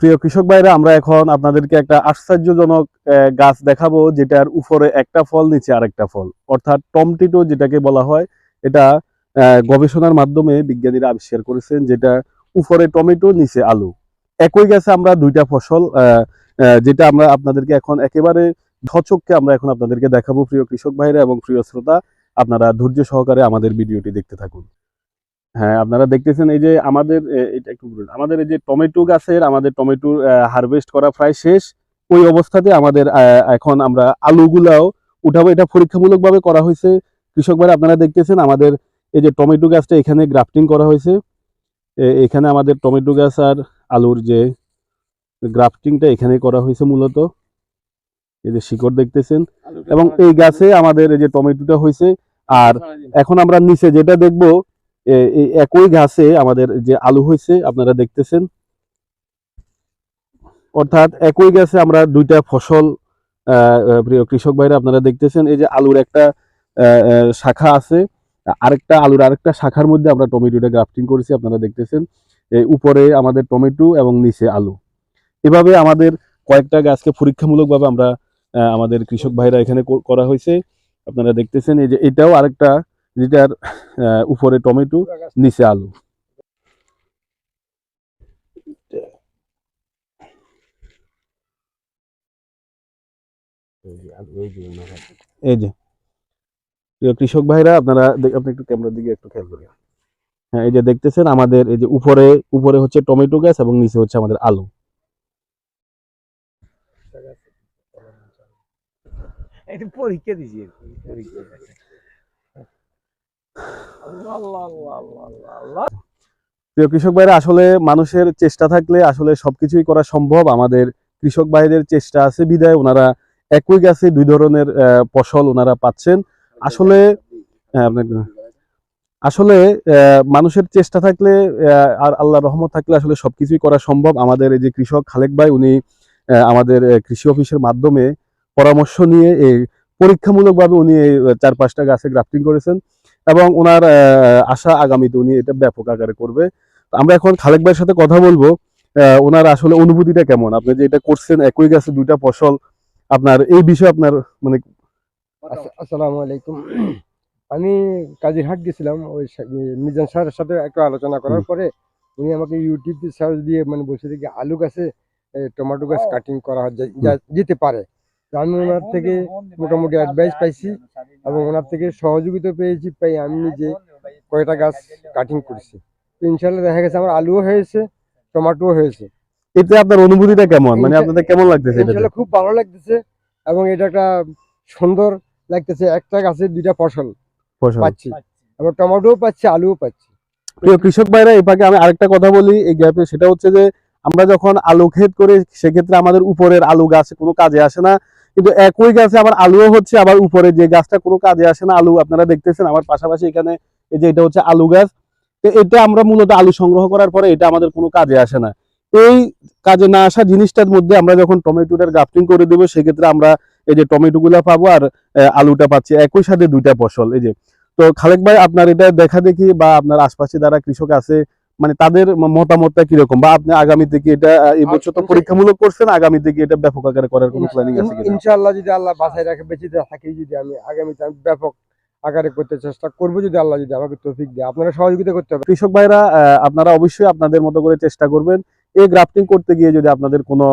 প্রিয় কৃষক ভাইরা, আমরা এখন আপনাদেরকে একটা আশ্চর্যজনক গাছ দেখাবো, যেটার উপরে একটা ফল নিচে আরেকটা ফল। অর্থাৎ টমটিটো যেটাকে বলা হয়, এটা গবেষণার মাধ্যমে বিজ্ঞানীরা আবিষ্কার করেছেন, যেটা উপরে টমেটো, নিচে আলু। একই গাছে আমরা দুইটা ফসল যেটা আমরা আপনাদেরকে এখন একেবারে ধচককে আমরা এখন আপনাদেরকে দেখাবো, প্রিয় কৃষক ভাইরা এবং প্রিয় শ্রোতা। আপনারা ধৈর্য সহকারে আমাদের ভিডিওটি দেখতে থাকুন। হ্যাঁ আপনারা দেখতেছেন এই যে আমাদের এটা একটু আমাদের এই যে টমেটো গাছের আমাদের টমেটো হারভেস্ট করা প্রায় শেষ। ওই অবস্থাতে আমাদের এখন আমরা আলুগুলাও উঠাবো। এটা পরীক্ষামূলকভাবে করা হয়েছে। কৃষক ভাইরা আপনারা দেখতেছেন আমাদের এই যে টমেটো গাছটা এখানে গ্রাফটিং করা হয়েছে। এখানে আমাদের টমেটো গাছ আর আলুর যে গ্রাফটিংটা এখানে করা হয়েছে মূলত। এই যে শিকড় দেখতেছেন। এবং এই গাছে আমাদের এই যে টমেটোটা হয়েছে। আর এখন আমরা নিচে যেটা দেখব এই একই গাছে আমাদের যে আলু হয়েছে, আপনারা দেখতেছেন। অর্থাৎ একই গাছে আমরা দুইটা ফসল প্রিয় কৃষক ভাইরা আপনারা দেখতেছেন। এই যে আলুর একটা শাখা আছে, আরেকটা আলুর আরেকটা শাখার মধ্যে আমরা টমেটোটা গ্রাফটিং করেছি, আপনারা দেখতেছেন। উপরে আমাদের টমেটো এবং নিচে আলু। এভাবে আমাদের কয়েকটা গাছকে পরীক্ষামূলকভাবে আমরা আমাদের কৃষক ভাইরা এখানে করা হয়েছে। আপনারা দেখতেছেন, এই যে এটাও আরেকটা যেটার উপরে টমেটো নিচে আলু। এই যে কৃষক ভাইরা আপনারা আপনি একটু ক্যামেরার দিকে একটু খেয়াল করেন। হ্যাঁ এই যে দেখতেছেন আমাদের এই যে উপরে উপরে হচ্ছে টমেটো গাছ এবং নিচে হচ্ছে আমাদের আলু। পরীক্ষা দিছি আর কি, পরীক্ষা। আল্লাহ, আল্লাহ, আল্লাহ, আল্লাহ, আল্লাহ, আল্লাহ। প্রিয় কৃষক ভাইরা আসলে মানুষের চেষ্টা থাকলে আসলে সবকিছুই করা সম্ভব। আমাদের কৃষক ভাইদের চেষ্টা আছে বিদায়। ওনারা একই গাছে দুই ধরনের ফসল ওনারা পাচ্ছেন। আসলে হ্যাঁ, আসলে মানুষের চেষ্টা থাকলে আর আল্লাহ রহমত থাকলে আসলে সবকিছুই করা সম্ভব। আমাদের এই যে কৃষক খালেক ভাই উনি আমাদের কৃষি অফিসের মাধ্যমে পরামর্শ নিয়ে এই পরীক্ষামূলকভাবে উনি চার পাঁচটা গাছে গ্রাফটিং করেছেন। এবং ওনার আহ, আশা আগামীতে উনি এটা ব্যাপক আকারে করবে। আমরা এখন খালেক ভাইয়ের সাথে কথা বলব। আহ, ওনার আসলে অনুভূতিটা কেমন? আপনি যে এটা করছেন একই গাছে দুইটা ফসল আপনার এই বিষয়ে আপনার মানে আস- আসসালামু আলাইকুম। আমি কাজিরহাট গেছিলাম ওই মিজান স্যারের সাথে একটু আলোচনা করার পরে উনি আমাকে ইউটিউব সার্চ দিয়ে মানে বলছে যে আলু গাছে টমেটো গাছ কাটিং করা যেতে পারে। আমি ওনার থেকে মোটামুটি অ্যাডভাইস পাইছি। এবং ওনার থেকে সহযোগিতা পেয়েছি পাই আমি নিজে কয়টা গাছ কাটিং করছি। তো ইনশাল্লাহ দেখা গেছে আমার আলুও হয়েছে টমেটোও হয়েছে। এতে আপনার অনুভূতিটা কেমন? মানে আপনাদের কেমন লাগতেছে ইনশাল্লাহ খুব ভালো লাগতেছে এবং এটা একটা সুন্দর লাগতেছে একটা গাছে দুইটা ফসল পাচ্ছি। এবং টমেটোও পাচ্ছি আলুও পাচ্ছি। প্রিয় কৃষক ভাইরা এই আমি আরেকটা কথা বলি এই গ্যাপে সেটা হচ্ছে যে আমরা যখন আলু ক্ষেত করে সেক্ষেত্রে আমাদের উপরের আলু গাছ কোনো কাজে আসে না। কিন্তু একই গাছে আবার আলুও হচ্ছে, আবার উপরে যে গাছটা কোনো কাজে আসে না, আলু আপনারা দেখতেছেন আমার পাশাপাশি এখানে এই যে এটা হচ্ছে আলু গাছ। তো এটা আমরা মূলত আলু সংগ্রহ করার পরে এটা আমাদের কোনো কাজে আসে না। এই কাজে না আসা জিনিসটার মধ্যে আমরা যখন টমেটোটার গ্রাফটিং করে দেবো, সেক্ষেত্রে আমরা এই যে টমেটো গুলা পাবো আর আলুটা পাচ্ছি একই সাথে দুইটা ফসল, এই যে। তো খালেক ভাই, আপনার এটা দেখা দেখি বা আপনার আশপাশে যারা কৃষক আছে মানে তাদের মতামতটা কীরকম? বা আপনি আগামীতে কি এটা এই বছর তো পরীক্ষামূলক করছেন আগামীতে কি এটা ব্যাপক আকারে করার কোনো প্ল্যানিং আছে ইনশাআল্লাহ যদি আল্লাহ বাসায় রাখে বেঁচে থাকি যদি আমি আগামীতে আমি ব্যাপক আকারে করতে চেষ্টা করব যদি আল্লাহ যদি আমাকে তৌফিক দেয় আপনারা সহযোগিতা করতে হবে। কৃষক ভাইরা আপনারা অবশ্যই আপনাদের মতো করে চেষ্টা করবেন। এই গ্রাফটিং করতে গিয়ে যদি আপনাদের কোনো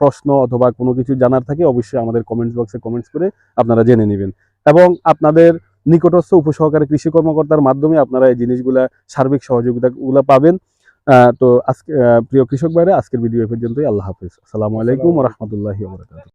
প্রশ্ন অথবা কোনো কিছু জানার থাকে অবশ্যই আমাদের কমেন্টস বক্সে কমেন্টস করে আপনারা জেনে নেবেন। এবং আপনাদের নিকটস্থ উপসহকারী কৃষি কর্মকর্তার মাধ্যমে আপনারা এই জিনিসগুলা সার্বিক সহযোগিতাগুলো পাবেন। আহ, তো আজকে প্রিয় কৃষক ভাইরা আজকের ভিডিও পর্যন্তই। আল্লাহ হাফিজ। আসসালামু আলাইকুম রহমতুল্লাহি